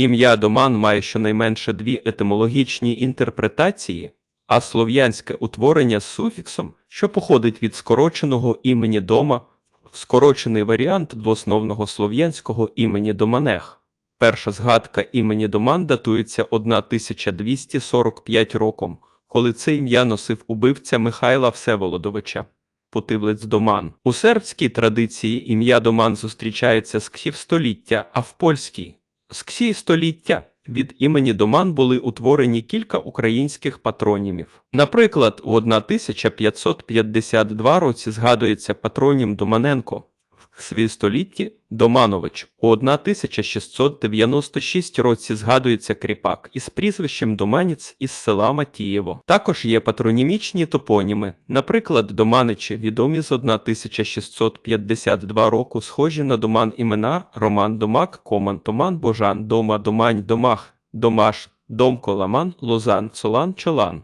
Ім'я Доман має щонайменше дві етимологічні інтерпретації, а слов'янське утворення з суфіксом, що походить від скороченого імені дома, скорочений варіант двоосновного слов'янського імені Доманех. Перша згадка імені Доман датується 1245 роком, коли це ім'я носив убивця Михайла Всеволодовича. Путивлець Доман. У сербській традиції ім'я Доман зустрічається з ксів століття, а в польській з ксі століття від імені Доман були утворені кілька українських патронімів. Наприклад, у 1552 році згадується патронім Доманенко, свій столітті Доманович. У 1696 році згадується кріпак із прізвищем Доманець із села Матієво. Також є патронімічні топоніми, наприклад, Доманичі, відомі з 1652 року, схожі на доман імена Роман Домак, Коман Томан, Божан, Дома, Домань, Домах, Домаш, Домко, Ламан, Лозан, Цолан, Чолан.